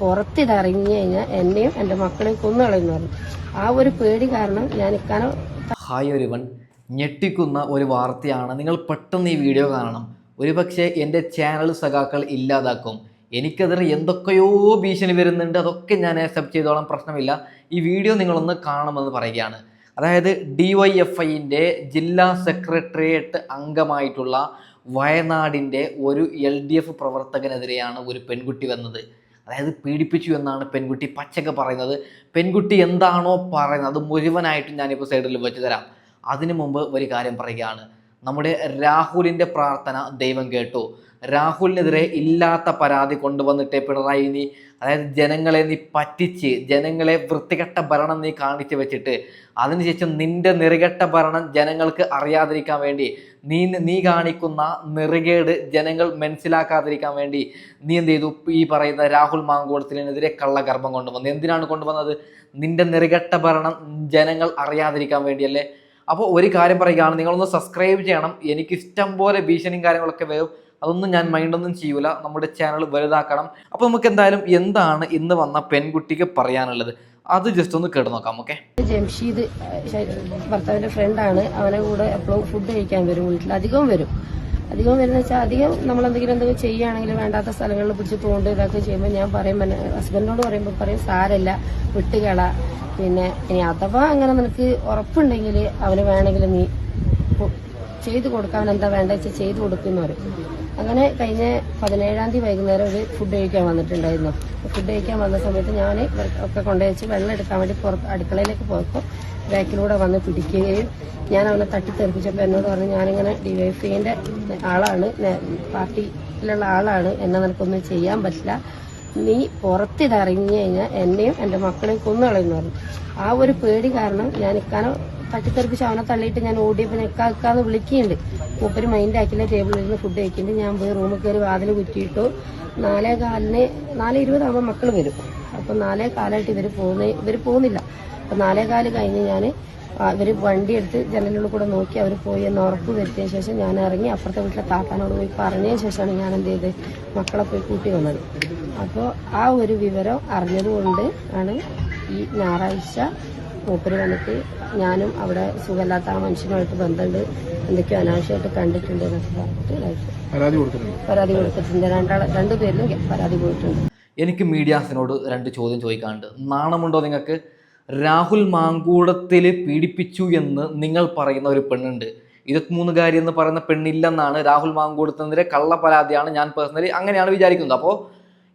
പുറത്തിതറിഞ്ഞു കഴിഞ്ഞാൽ എന്നെയും എന്റെ മക്കളെയും കൊന്നുകളയെന്ന് പറഞ്ഞു. ആ ഒരു പേടി കാരണം ഞാൻ ഇക്കാനോ ഹായ് ഒരുവൻ. ഞെട്ടിക്കുന്ന ഒരു വാർത്തയാണ്. നിങ്ങൾ പെട്ടെന്ന് ഈ വീഡിയോ കാണണം. ഒരുപക്ഷെ എന്റെ ചാനൽ സഖാക്കൾ ഇല്ലാതാക്കും. എനിക്കതിന് എന്തൊക്കെയോ ഭീഷണി വരുന്നുണ്ട്. അതൊക്കെ ഞാൻ അക്സെപ്റ്റ് ചെയ്തോളാം. പ്രശ്നമില്ല. ഈ വീഡിയോ നിങ്ങളൊന്ന് കാണുമെന്ന് പറയുകയാണ്. അതായത് ഡി വൈ എഫ് ഐന്റെ ജില്ലാ സെക്രട്ടേറിയറ്റ് അംഗമായിട്ടുള്ള വയനാടിന്റെ ഒരു എൽ ഡി എഫ് പ്രവർത്തകനെതിരെയാണ് ഒരു പെൺകുട്ടി വന്നത്. അതായത് പീഡിപ്പിച്ചു എന്നാണ് പെൺകുട്ടി പച്ചക്ക് പറയുന്നത്. പെൺകുട്ടി എന്താണോ പറയുന്നത് അത് മുഴുവനായിട്ടും ഞാനിപ്പോൾ സൈഡിൽ വെച്ച് തരാം. അതിനു മുമ്പ് ഒരു കാര്യം പറയുകയാണ്. നമ്മുടെ രാഹുലിന്റെ പ്രാർത്ഥന ദൈവം കേട്ടു. രാഹുലിനെതിരെ ഇല്ലാത്ത പരാതി കൊണ്ടുവന്നിട്ട് പിണറായി നീ അതായത് ജനങ്ങളെ നീ പറ്റിച്ച് ജനങ്ങളെ വൃത്തികെട്ട ഭരണം നീ കാണിച്ചു വെച്ചിട്ട് അതിനുശേഷം നിന്റെ നിറുകെട്ട ഭരണം ജനങ്ങൾക്ക് അറിയാതിരിക്കാൻ വേണ്ടി നീ നീ കാണിക്കുന്ന നിറുകേട് ജനങ്ങൾ മനസ്സിലാക്കാതിരിക്കാൻ വേണ്ടി നീ എന്ത് ചെയ്തു? ഈ പറയുന്ന രാഹുൽ മാങ്കൂടത്തിനെതിരെ കള്ളഗർഭം കൊണ്ടുവന്നു. എന്തിനാണ് കൊണ്ടുവന്നത്? നിന്റെ നിറുകെട്ട ഭരണം ജനങ്ങൾ അറിയാതിരിക്കാൻ വേണ്ടിയല്ലേ? അപ്പോൾ ഒരു കാര്യം പറയുകയാണ് നിങ്ങളൊന്ന് സബ്സ്ക്രൈബ് ചെയ്യണം. എനിക്ക് ഇഷ്ടം പോലെ ഭീഷണിയും കാര്യങ്ങളൊക്കെ വരും. അതൊന്നും ഞാൻ മൈൻഡൊന്നും ചെയ്യൂല. നമ്മുടെ ചാനൽ വലുതാക്കണം. അപ്പോൾ നമുക്ക് എന്തായാലും എന്താണ് ഇന്ന് വന്ന പെൺകുട്ടിക്ക് പറയാനുള്ളത്? അത് ജസ്റ്റ് ഒന്ന് കേട്ട് നോക്കാം ഓക്കെ ജംഷീദ് ഭർത്താവിന്റെ ഫ്രണ്ടാണ് അവനെ കൂടെ എപ്പോഴും ഫുഡ് കഴിക്കാൻ വരും വീട്ടിൽ അധികം വരും. അധികം വരുന്ന വെച്ചാൽ അധികം നമ്മൾ എന്തെങ്കിലും എന്തെങ്കിലും ചെയ്യുകയാണെങ്കിൽ വേണ്ടാത്ത സ്ഥലങ്ങളിൽ പിടിച്ച് തോണ്ട് ഇതൊക്കെ ചെയ്യുമ്പോൾ ഞാൻ പറയും ഹസ്ബൻഡിനോട് പറയുമ്പോൾ പറയും സാരല്ല വിട്ടുകള. പിന്നെ ഇനി അഥവാ അങ്ങനെ നിനക്ക് ഉറപ്പുണ്ടെങ്കിൽ അവന് വേണമെങ്കിൽ നീ ചെയ്തു കൊടുക്കാൻ എന്താ വേണ്ട വെച്ചാൽ ചെയ്തു കൊടുക്കുമെന്ന് പറയും അങ്ങനെ കഴിഞ്ഞ പതിനേഴാം തീയതി വൈകുന്നേരം ഒരു ഫുഡ് കഴിക്കാൻ വന്നിട്ടുണ്ടായിരുന്നു. ഫുഡ് കഴിക്കാൻ വന്ന സമയത്ത് ഞാൻ ഒക്കെ കൊണ്ടുവച്ച് വെള്ളം എടുക്കാൻ വേണ്ടി പുറത്ത് അടുക്കളയിലേക്ക് പോയപ്പോൾ ബാക്കിലൂടെ വന്ന് പിടിക്കുകയും ഞാൻ അവനെ തട്ടിത്തെറിപ്പിച്ചപ്പോൾ എന്നോട് പറഞ്ഞു ഞാനിങ്ങനെ ഡിവൈഫൈന്റെ ആളാണ് പാർട്ടിയിലുള്ള ആളാണ് എന്നെ നിനക്കൊന്നും ചെയ്യാൻ പറ്റില്ല. നീ പുറത്തിതറിഞ്ഞു കഴിഞ്ഞാൽ എന്നെയും എന്റെ മക്കളെയും കൊന്നുകളയെന്ന് പറഞ്ഞു. ആ ഒരു പേടി കാരണം ഞാൻ ഇക്കാനെ തട്ടിത്തെറിപ്പിച്ച് അവനെ തള്ളിയിട്ട് ഞാൻ ഓടിയപ്പോൾ നിൽക്കാന്ന് വിളിക്കുന്നുണ്ട്. മൂപ്പര് മൈൻഡ് ആക്കില്ല ടേബിളിൽ ഇരുന്ന് ഫുഡ് കഴിക്കുന്നുണ്ട്. ഞാൻ പോയി റൂമിൽ കയറി വാതിൽ കുറ്റിയിട്ടു. നാലേ കാലിന് നാല് ഇരുപതാകുമ്പോൾ മക്കൾ വരും. അപ്പം നാലേ കാലായിട്ട് ഇവർ പോകുന്ന ഇവർ പോകുന്നില്ല. അപ്പം നാലേ കാൽ കഴിഞ്ഞ് ഞാൻ ഇവർ വണ്ടി എടുത്ത് ജനലിലൂടെ കൂടെ നോക്കി അവർ പോയി എന്ന് ഉറപ്പ് വരുത്തിയ ശേഷം ഞാൻ ഇറങ്ങി അപ്പുറത്തെ വീട്ടിലെ താത്താനോട് പോയി പറഞ്ഞതിന് ശേഷമാണ് ഞാൻ എന്ത് ചെയ്ത് മക്കളെ പോയി കൂട്ടി വന്നത്. അപ്പോൾ ആ ഒരു വിവരം അറിഞ്ഞതുകൊണ്ട് ആണ് ഈ ഞായറാഴ്ച മൂപ്പര് വന്നിട്ട് ഞാനും അവിടെ സുഖമില്ലാത്ത ആ മനുഷ്യനുമായിട്ട് ബന്ധമുണ്ട് എന്തൊക്കെയോ അനാവശ്യമായിട്ട് കണ്ടിട്ടുണ്ട് എന്നൊക്കെ പറഞ്ഞിട്ട് ഇതായിട്ട് പരാതി കൊടുത്തിട്ടുണ്ട്. പരാതി കൊടുത്തിട്ടുണ്ട്. രണ്ടാൾ രണ്ടു പേരിലും പരാതി പോയിട്ടുണ്ട്. എനിക്ക് മീഡിയാസിനോട് രണ്ട് ചോദ്യം ചോദിക്കാനുണ്ട്. നാണമുണ്ടോ നിങ്ങൾക്ക്? രാഹുൽ മാങ്കൂടത്തിൽ പീഡിപ്പിച്ചു എന്ന് നിങ്ങൾ പറയുന്ന ഒരു പെണ്ണുണ്ട്. ഇരുപത്തിമൂന്നുകാരി എന്ന് പറയുന്ന പെണ്ണില്ലെന്നാണ് രാഹുൽ മാങ്കൂടത്തിനെതിരെ കള്ള പരാതിയാണ് ഞാൻ പേഴ്സണലി അങ്ങനെയാണ് വിചാരിക്കുന്നത്. അപ്പോൾ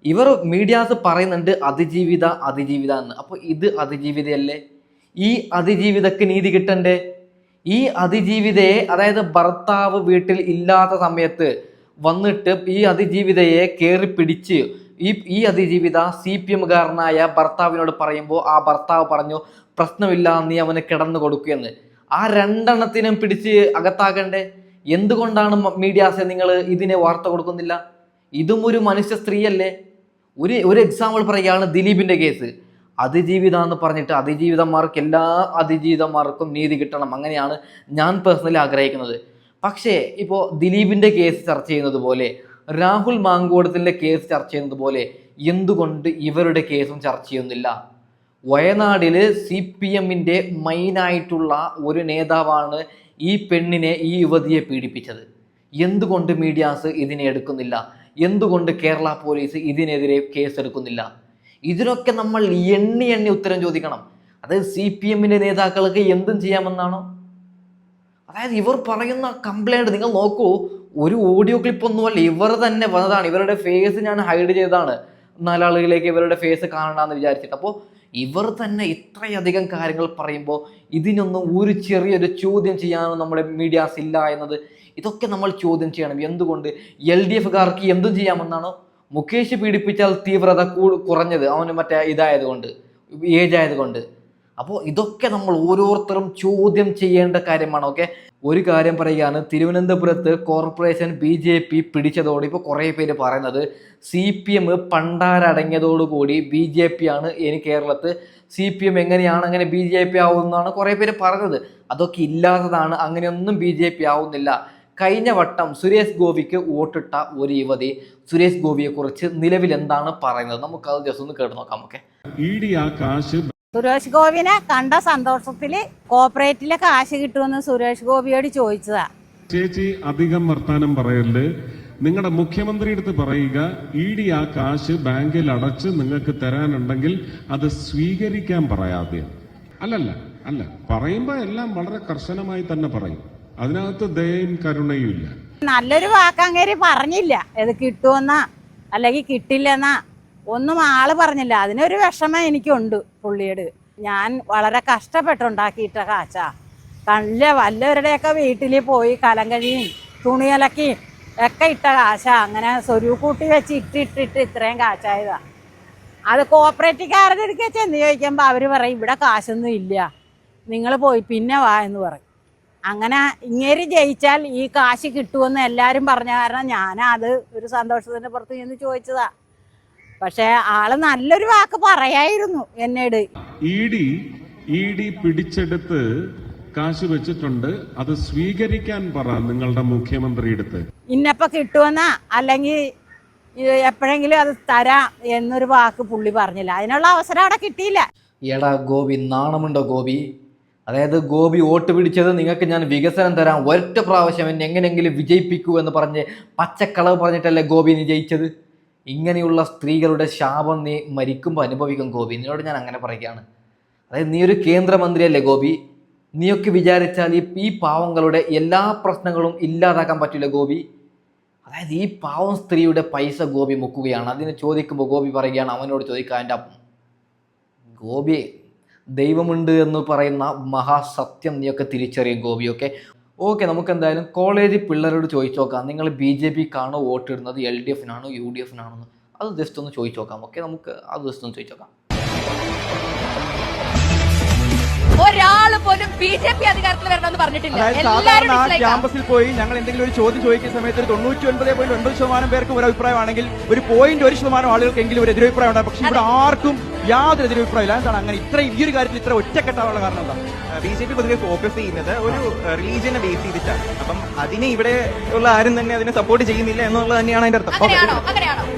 ഇവർ മീഡിയാസ് പറയുന്നുണ്ട് അതിജീവിത അതിജീവിത എന്ന്. അപ്പോൾ ഇത് അതിജീവിതയല്ലേ? ഈ അതിജീവിതക്ക് നീതി കിട്ടണ്ടേ? ഈ അതിജീവിതയെ അതായത് ഭർത്താവ് വീട്ടിൽ ഇല്ലാത്ത സമയത്ത് വന്നിട്ട് ഈ അതിജീവിതയെ കയറി പിടിച്ച് ഈ ഈ അതിജീവിത സി പി എമ്മുകാരനായ ഭർത്താവിനോട് പറയുമ്പോൾ ആ ഭർത്താവ് പറഞ്ഞു പ്രശ്നമില്ല നീ അവന് കിടന്നു കൊടുക്കുകയെന്ന് ആ രണ്ടെണ്ണത്തിനും പിടിച്ച് അകത്താകണ്ടേ? എന്തുകൊണ്ടാണ് മീഡിയാസെ നിങ്ങൾ ഇതിനെ വാർത്ത കൊടുക്കുന്നില്ല? ഇതും ഒരു മനുഷ്യ സ്ത്രീയല്ലേ? ഒരു ഒരു എക്സാമ്പിൾ പറയുകയാണ് ദിലീപിന്റെ കേസ്. അതിജീവിത എന്ന് പറഞ്ഞിട്ട് അതിജീവിതന്മാർക്ക് എല്ലാ അതിജീവിതന്മാർക്കും നീതി കിട്ടണം. അങ്ങനെയാണ് ഞാൻ പേഴ്സണലി ആഗ്രഹിക്കുന്നത്. പക്ഷേ ഇപ്പോൾ ദിലീപിന്റെ കേസ് ചർച്ച ചെയ്യുന്നത് പോലെ രാഹുൽ മാങ്കോടത്തിന്റെ കേസ് ചർച്ച ചെയ്യുന്നതുപോലെ എന്തുകൊണ്ട് ഇവരുടെ കേസും ചർച്ച ചെയ്യുന്നില്ല? വയനാടിൽ സി പി എമ്മിന്റെ മെയിനായിട്ടുള്ള ഒരു നേതാവാണ് ഈ പെണ്ണിനെ ഈ യുവതിയെ പീഡിപ്പിച്ചത്. എന്തുകൊണ്ട് മീഡിയാസ് ഇതിനെ എടുക്കുന്നില്ല? എന്തുകൊണ്ട് കേരള പോലീസ് ഇതിനെതിരെ കേസ് എടുക്കുന്നില്ല ഇതിനൊക്കെ നമ്മൾ എണ്ണി എണ്ണി ഉത്തരം ചോദിക്കണം. അതായത് സി പി എമ്മിന്റെ നേതാക്കൾക്ക് എന്തും ചെയ്യാമെന്നാണോ? അതായത് ഇവർ പറയുന്ന കംപ്ലൈന്റ് നിങ്ങൾ നോക്കൂ. ഒരു ഓഡിയോ ക്ലിപ്പ് ഒന്നുമല്ല ഇവർ തന്നെ വന്നതാണ്. ഇവരുടെ ഫേസ് ഞാൻ ഹൈഡ് ചെയ്തതാണ്. നാലാളുകളിലേക്ക് ഇവരുടെ ഫേസ് കാണണമെന്ന് വിചാരിച്ചിട്ട്. അപ്പോൾ ഇവർ തന്നെ ഇത്രയധികം കാര്യങ്ങൾ പറയുമ്പോൾ ഇതിനൊന്നും ഒരു ചെറിയൊരു ചോദ്യം ചെയ്യാനോ നമ്മുടെ മീഡിയാസ് ഇല്ല എന്നത് ഇതൊക്കെ നമ്മൾ ചോദ്യം ചെയ്യണം. എന്തുകൊണ്ട്? എൽ ഡി എഫുകാർക്ക് എന്തും ചെയ്യാമെന്നാണോ? മുകേഷ് പീഡിപ്പിച്ചാൽ തീവ്രത കുറഞ്ഞത്. അവന് മറ്റേ ഇതായതുകൊണ്ട് ഏജ് ആയതുകൊണ്ട് അപ്പോൾ ഇതൊക്കെ നമ്മൾ ഓരോരുത്തരും ചോദ്യം ചെയ്യേണ്ട കാര്യമാണ് ഓക്കെ ഒരു കാര്യം പറയുകയാണ് തിരുവനന്തപുരത്ത് കോർപ്പറേഷൻ ബി ജെ പി പിടിച്ചതോടെ ഇപ്പോൾ കുറേ പേര് പറയുന്നത് സി പി എം പണ്ടാരടങ്ങിയതോടുകൂടി ബി ജെ പി ആണ് ഇനി കേരളത്ത്. സി പി എം എങ്ങനെയാണ് അങ്ങനെ ബി ജെ പി ആവുമെന്നാണ് കുറേ പേര് പറഞ്ഞത്. അതൊക്കെ ഇല്ലാത്തതാണ് അങ്ങനെയൊന്നും ബി ജെ പി ആവുന്നില്ല. കഴിഞ്ഞ വട്ടം സുരേഷ് ഗോപിക്ക് വോട്ടിട്ട ഒരു യുവതി സുരേഷ് ഗോപിയെക്കുറിച്ച് നിലവിൽ എന്താണ് പറയുന്നത്? നമുക്കത് ജസ്റ്റ് ഒന്ന് കേട്ട് നോക്കാം ഓക്കെ സുരേഷ് ഗോപിനെ കണ്ട സന്തോഷത്തിൽ കോപ്പറേറ്റിലെ കാശ് കിട്ടുമെന്ന് സുരേഷ് ഗോപിയോട് ചോദിച്ചതാ. ചേച്ചി അധികം വർത്താനം പറയൽ നിങ്ങളുടെ മുഖ്യമന്ത്രി അടുത്ത് പറയുക ഇ ഡി ആ കാശ് ബാങ്കിൽ അടച്ച് നിങ്ങൾക്ക് തരാനുണ്ടെങ്കിൽ അത് സ്വീകരിക്കാൻ പറയാതെ. അല്ലല്ല അല്ല പറയുമ്പോ എല്ലാം വളരെ കർശനമായി തന്നെ പറയും. അതിനകത്ത് ദയയും കരുണയും ഇല്ല. നല്ലൊരു വാക്കങ്ങേരി പറഞ്ഞില്ല. ഇത് കിട്ടുമെന്നാ അല്ലെങ്കിൽ കിട്ടില്ലെന്നാ. ഒന്നും ആൾ പറഞ്ഞില്ല. അതിനൊരു വിഷമം എനിക്കുണ്ട് പുള്ളിയോട്. ഞാൻ വളരെ കഷ്ടപ്പെട്ടുണ്ടാക്കിയിട്ട കാച്ച. കല്ല വല്ലവരുടെയൊക്കെ വീട്ടിൽ പോയി കലം കഴിയും തുണിയലക്കിയും ഒക്കെ ഇട്ട കാശ അങ്ങനെ സ്വരൂക്കൂട്ടി വെച്ച് ഇട്ടിട്ടിട്ട് ഇത്രയും കാശായതാ അത് കോപ്പറേറ്റീവുകാരുടെ അടുക്കെ ചെന്ന് ചോദിക്കുമ്പോൾ അവർ പറയും ഇവിടെ കാശൊന്നും ഇല്ല. നിങ്ങൾ പോയി പിന്നെ വാ എന്ന് പറയും. അങ്ങനെ ഇങ്ങേരി ജയിച്ചാൽ ഈ കാശ് കിട്ടുമെന്ന് എല്ലാവരും പറഞ്ഞ കാരണം ഞാനത് ഒരു സന്തോഷത്തിന്റെ പുറത്ത് ചെന്ന് ചോദിച്ചതാ. പക്ഷെ ആൾ നല്ലൊരു വാക്ക് പറയായിരുന്നു എന്നോട്. ഇ ഡി ഇ ഡി പിടിച്ചെടുത്ത് കാശ് വെച്ചിട്ടുണ്ട്. അത് സ്വീകരിക്കാൻ പറ നിങ്ങളുടെ മുഖ്യമന്ത്രി എടുത്ത് ഇന്നപ്പോ കിട്ടുമെന്നാ അല്ലെങ്കിൽ എപ്പോഴെങ്കിലും അത് തരാം എന്നൊരു വാക്ക് പുള്ളി പറഞ്ഞില്ല. അതിനുള്ള അവസരം അവിടെ കിട്ടിയില്ല. എടാ ഗോപി നാണമുണ്ടോ ഗോപി? അതായത് ഗോപി വോട്ട് പിടിച്ചത് നിങ്ങൾക്ക് ഞാൻ വികസനം തരാം. ഒരൊറ്റ പ്രാവശ്യം എന്നെ എങ്ങനെയെങ്കിലും വിജയിപ്പിക്കൂ എന്ന് പറഞ്ഞ് പച്ചക്കളവ് പറഞ്ഞിട്ടല്ലേ ഗോപി നീ ജയിച്ചത്? ഇങ്ങനെയുള്ള സ്ത്രീകളുടെ ശാപം നീ മരിക്കുമ്പോൾ അനുഭവിക്കും ഗോപി. നിന്നോട് ഞാൻ അങ്ങനെ പറയുകയാണ്. അതായത് നീ ഒരു കേന്ദ്രമന്ത്രിയല്ലേ ഗോപി? നീയൊക്കെ വിചാരിച്ചാൽ ഈ ഈ പാവങ്ങളുടെ എല്ലാ പ്രശ്നങ്ങളും ഇല്ലാതാക്കാൻ പറ്റില്ല ഗോപി. അതായത് ഈ പാവം സ്ത്രീയുടെ പൈസ ഗോപി മുക്കുകയാണ്. അതിനെ ചോദിക്കുമ്പോൾ ഗോപി പറയുകയാണ് അവനോട് ചോദിക്കുക എന്റെ ഗോപി ദൈവമുണ്ട് എന്ന് പറയുന്ന മഹാസത്യം നീയൊക്കെ തിരിച്ചറിയും ഗോപിയൊക്കെ ഓക്കെ നമുക്ക് എന്തായാലും കോളേജ് പിള്ളേരോട് ചോദിച്ചു നോക്കാം. നിങ്ങൾ ബി ജെ വോട്ട് ഇടുന്നത് എൽ ഡി എഫിനാണോ? യു ഡി എഫിനാണോ അത് ജസ്റ്റ് ഒന്ന് ചോദിച്ചു നോക്കാം. ഓക്കെ നമുക്ക് അത് ജസ്റ്റ് ഒന്ന് ചോദിച്ചു നോക്കാം. ഒരാൾ പോലും ബി ജെ പി അധികാരത്തിൽ വരണമെന്ന് പറഞ്ഞിട്ടില്ല. സാധാരണ ക്യാമ്പസിൽ പോയി ഞങ്ങൾ എന്തെങ്കിലും ഒരു ചോദ്യം ചോദിക്കുന്ന സമയത്ത് ഒരു തൊണ്ണൂറ്റി ഒൻപത് പോയിന്റ് ഒൻപത് ശതമാനം പേർക്ക് ഒരു അഭിപ്രായമാണെങ്കിൽ ഒരു പോയിന്റ് ഒരു ശതമാനം ആളുകൾക്കെങ്കിലും ഒരു എതിരഭിപ്രായം ഉണ്ടാകും. പക്ഷെ ഇവിടെ ആർക്കും യാതൊരു എതിരഭിപ്രായമില്ല എന്താണ് അങ്ങനെ ഇത്ര ഈ ഒരു കാര്യത്തിൽ ഇത്ര ഒറ്റക്കെട്ടാനുള്ള കാരണം എന്താ? ബി ജെ പി പൊതുവെ ഫോക്കസ് ചെയ്യുന്നത് ഒരു റിലീജിയനെ ബേസ് ചെയ്തിട്ടാണ്. അപ്പം അതിനെ ഇവിടെ ഉള്ള ആരും തന്നെ അതിനെ സപ്പോർട്ട് ചെയ്യുന്നില്ല എന്നുള്ളത് തന്നെയാണ് അതിന്റെ അർത്ഥം.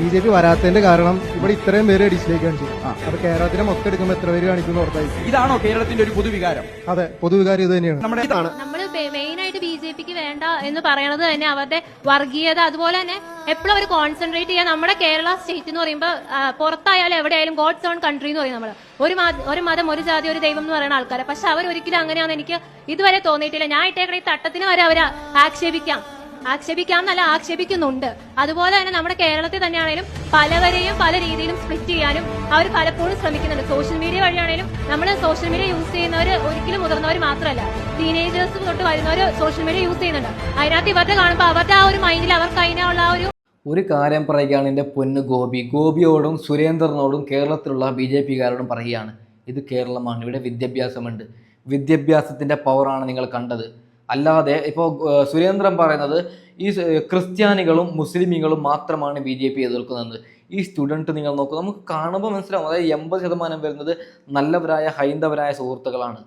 ബി ജെ പി വരാത്തതിന്റെ കാരണം ഇവിടെ ഇത്രയും പേര് ഡിസ്ലൈക്ക് കാണിച്ചു അപ്പൊ കേരളത്തിലെ മൊത്തം എടുക്കുമ്പോൾ എത്ര പേര് കാണിക്കുന്നു ഇതാണോ കേരളത്തിന്റെ ഒരു പൊതുവികാരം? അതെ പൊതുവികാരം ഇത് തന്നെയാണ്. നമ്മുടെ നമ്മൾ മെയിൻ ആയിട്ട് ബി ജെ പിക്ക് വേണ്ട എന്ന് പറയണത് തന്നെ അവരുടെ വർഗീയത അതുപോലെ തന്നെ എപ്പോഴും അവർ കോൺസെൻട്രേറ്റ് ചെയ്യുക നമ്മുടെ കേരള സ്റ്റേറ്റ് എന്ന് പറയുമ്പോൾ പുറത്തായാലും എവിടെയായാലും ഗോഡ്സ് ഓൺ കൺട്രി എന്ന് പറയും നമ്മൾ ഒരു മത- ഒരു മതം ഒരു ജാതി ഒരു ദൈവം എന്ന് പറയുന്ന ആൾക്കാരെ. പക്ഷെ അവർ ഒരിക്കലും അങ്ങനെയാണെന്ന് എനിക്ക് ഇതുവരെ തോന്നിയിട്ടില്ല. ഞാൻ ഇട്ടേക്കണ ഈ തട്ടത്തിന് വരെ അവർ ആക്ഷേപിക്കാം. ആക്ഷേപിക്കാം എന്നല്ല ആക്ഷേപിക്കുന്നുണ്ട്. അതുപോലെ തന്നെ നമ്മുടെ കേരളത്തിൽ തന്നെയാണെങ്കിലും പലവരെയും പല രീതിയിലും സ്പ്ലിറ്റ് ചെയ്യാനും അവർ പലപ്പോഴും ശ്രമിക്കുന്നുണ്ട്. സോഷ്യൽ മീഡിയ വഴിയാണെങ്കിലും നമ്മൾ സോഷ്യൽ മീഡിയ യൂസ് ചെയ്യുന്നവർ ഒരിക്കലും മുതിർന്നവർ മാത്രമല്ല. ടീനേജേഴ്സ് തൊട്ട് വരുന്നവർ സോഷ്യൽ മീഡിയ യൂസ് ചെയ്യുന്നുണ്ട്. അതിനകത്ത് ഇവരുടെ കാണുമ്പോൾ അവരുടെ ആ ഒരു മൈൻഡിൽ അവർക്ക് അതിനുള്ള ഒരു ഒരു കാര്യം പറയുകയാണ് എന്റെ പൊന്ന് ഗോപി. ഗോപിയോടും സുരേന്ദ്രനോടും കേരളത്തിലുള്ള ബി ജെ പിക്കാരോടും പറയുകയാണ്. ഇത് കേരളമാണ്. ഇവിടെ വിദ്യാഭ്യാസമുണ്ട്. വിദ്യാഭ്യാസത്തിന്റെ പവറാണ് നിങ്ങൾ കണ്ടത്. അല്ലാതെ ഇപ്പോൾ സുരേന്ദ്രൻ പറയുന്നത് ഈ ക്രിസ്ത്യാനികളും മുസ്ലിമീങ്ങളും മാത്രമാണ് ബി ജെ പി എതിർക്കുന്നത്. ഈ സ്റ്റുഡന്റ് നിങ്ങൾ നോക്കൂ നമുക്ക് കാണുമ്പോൾ മനസ്സിലാവും അതായത് എൺപത് ശതമാനം വരുന്നത് നല്ലവരായ ഹൈന്ദവരായ സുഹൃത്തുക്കളാണ്.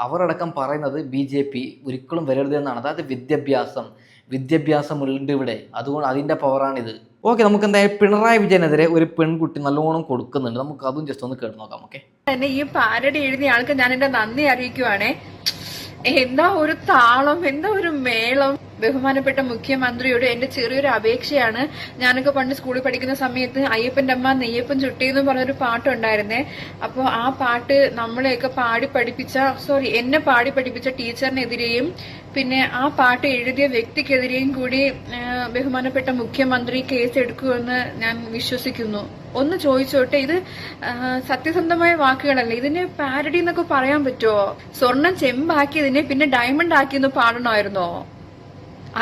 അവരടക്കം പറയുന്നത് ബി ജെ പി ഒരിക്കലും വരരുത് എന്നാണ്. അതായത് വിദ്യാഭ്യാസം വിദ്യാഭ്യാസമുണ്ട് ഇവിടെ. അതുകൊണ്ട് അതിന്റെ പവറാണിത്. ഓക്കെ നമുക്ക് എന്തായാലും പിണറായി വിജയനെതിരെ ഒരു പെൺകുട്ടി നല്ലോണം കൊടുക്കുന്നുണ്ട്. നമുക്ക് അതും ജസ്റ്റ് ഒന്ന് കേട്ട് നോക്കാം ഓക്കെ? ഈ പാരഡി എഴുതിയ ആൾക്ക് ഞാൻ എന്റെ നന്ദി അറിയിക്കുവാണേ. എന്താ ഒരു താളം എന്താ ഒരു മേളം? ബഹുമാനപ്പെട്ട മുഖ്യമന്ത്രിയോട് എന്റെ ചെറിയൊരു അപേക്ഷയാണ്. ഞാനൊക്കെ പണ്ട് സ്കൂളിൽ പഠിക്കുന്ന സമയത്ത് അയ്യപ്പന്റെ അമ്മ നെയ്യപ്പൻ ചുട്ടി എന്ന് പറഞ്ഞൊരു പാട്ടുണ്ടായിരുന്നേ. അപ്പോൾ ആ പാട്ട് നമ്മളെയൊക്കെ പാടി പഠിപ്പിച്ച സോറി എന്നെ പാടി പഠിപ്പിച്ച ടീച്ചറിനെതിരെയും പിന്നെ ആ പാട്ട് എഴുതിയ വ്യക്തിക്കെതിരെയും കൂടി ബഹുമാനപ്പെട്ട മുഖ്യമന്ത്രി കേസ് എടുക്കുമെന്ന് ഞാൻ വിശ്വസിക്കുന്നു. ഒന്ന് ചോദിച്ചോട്ടെ ഇത് സത്യസന്ധമായ വാക്കുകളല്ലേ? ഇതിനെ പാരഡി എന്നൊക്കെ പറയാൻ പറ്റുമോ സ്വർണം ചെമ്പാക്കിയതിനെ പിന്നെ ഡയമണ്ട് ആക്കിയെന്ന് പാടണമായിരുന്നോ?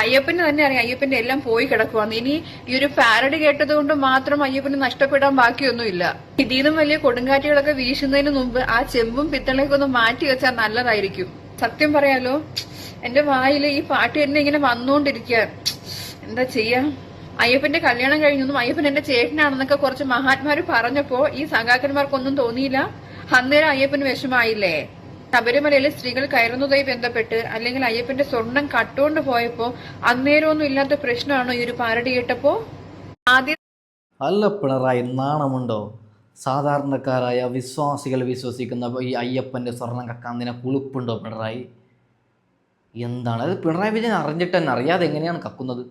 അയ്യപ്പന് തന്നെ അറിയാം. അയ്യപ്പന്റെ എല്ലാം പോയി കിടക്കുവാന്ന്. ഇനി ഈ ഒരു പാരഡ് കേട്ടത് കൊണ്ട് മാത്രം അയ്യപ്പന് നഷ്ടപ്പെടാൻ ബാക്കിയൊന്നുമില്ല. ഇതിന്നും വലിയ കൊടുങ്കാറ്റുകളൊക്കെ വീശുന്നതിന് മുമ്പ് ആ ചെമ്പും പിത്തളയൊക്കെ ഒന്ന് മാറ്റി വെച്ചാൽ നല്ലതായിരിക്കും. സത്യം പറയാലോ എന്റെ വായിൽ ഈ പാട്ട് തന്നെ ഇങ്ങനെ വന്നുകൊണ്ടിരിക്കുക എന്താ ചെയ്യാ? അയ്യപ്പന്റെ കല്യാണം കഴിഞ്ഞൊന്നും അയ്യപ്പൻ എന്റെ ചേട്ടനാണെന്നൊക്കെ കുറച്ച് മഹാത്മാര് പറഞ്ഞപ്പോ ഈ സഖാക്കന്മാർക്കൊന്നും തോന്നിയില്ല. അന്നേരം അയ്യപ്പന് വിഷമായില്ലേ? ശബരിമലയിൽ സ്ത്രീകൾ കയറുന്നതായി ബന്ധപ്പെട്ട് അല്ലെങ്കിൽ അയ്യപ്പന്റെ സ്വർണം കട്ടുകൊണ്ട് പോയപ്പോ അന്നേരമൊന്നും ഇല്ലാത്ത പ്രശ്നമാണോ ഈ ഒരു പാരടി കേട്ടപ്പോ? ആദ്യം അല്ല പിണറായി നാണമുണ്ടോ? സാധാരണക്കാരായ വിശ്വാസികൾ വിശ്വസിക്കുന്ന ഈ അയ്യപ്പന്റെ സ്വർണം കക്കാൻ നിന കുളിപ്പുണ്ടോ പിണറായി? എന്താണ്? അത് പിണറായി വിജയൻ അറിഞ്ഞിട്ട് തന്നെ അറിയാതെ എങ്ങനെയാണ് കക്കുന്നത്?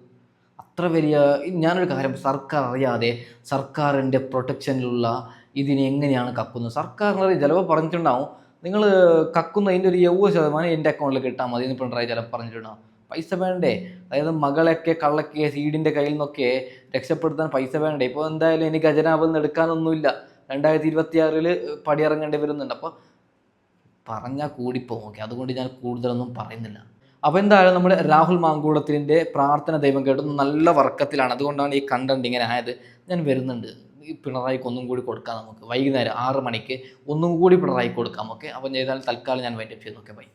അത്ര വലിയ ഞാനൊരു കാര്യം സർക്കാർ അറിയാതെ സർക്കാരിന്റെ പ്രൊട്ടക്ഷനിലുള്ള ഇതിനെ എങ്ങനെയാണ് കക്കുന്നത്? സർക്കാരിന് ചിലപ്പോൾ പറഞ്ഞിട്ടുണ്ടാവും. നിങ്ങൾ കക്കുന്ന അതിന്റെ ഒരു എഴുപത് ശതമാനം എന്റെ അക്കൗണ്ടിൽ കിട്ടാൻ മതി എന്ന് പിണറായി ചിലപ്പോൾ പറഞ്ഞിട്ടുണ്ടാവും പൈസ വേണ്ടേ? അതായത് മകളൊക്കെ കള്ളക്കെ സീഡിന്റെ കയ്യിൽ നിന്നൊക്കെ രക്ഷപ്പെടുത്താൻ പൈസ വേണ്ടേ? ഇപ്പോൾ എന്തായാലും എനിക്ക് ഖജനാവിൽ നിന്ന് എടുക്കാനൊന്നുമില്ല. രണ്ടായിരത്തി ഇരുപത്തി ആറിൽ പടിയിറങ്ങേണ്ടി വരുന്നുണ്ട്. അപ്പോൾ പറഞ്ഞാൽ കൂടിപ്പോകും. ഓക്കെ അതുകൊണ്ട് ഞാൻ കൂടുതലൊന്നും പറയുന്നില്ല. അപ്പോൾ എന്തായാലും നമ്മുടെ രാഹുൽ മാങ്കൂടത്തിന്റെ പ്രാർത്ഥന ദൈവം കേട്ടു നല്ല വർക്കത്തിലാണ്. അതുകൊണ്ടാണ് ഈ കണ്ടന്റ് ഇങ്ങനെ ആയത്. ഞാൻ വരുന്നുണ്ട്. പിണറായിക്ക് ഒന്നും കൂടി കൊടുക്കാം നമുക്ക്. വൈകുന്നേരം ആറ് മണിക്ക് ഒന്നും കൂടി പിണറായി കൊടുക്കാം. ഓക്കെ? അപ്പം ചെയ്താൽ തൽക്കാലം ഞാൻ വൈൻഡപ്പ് ചെയ്യുന്നു ഓക്കെ ബൈ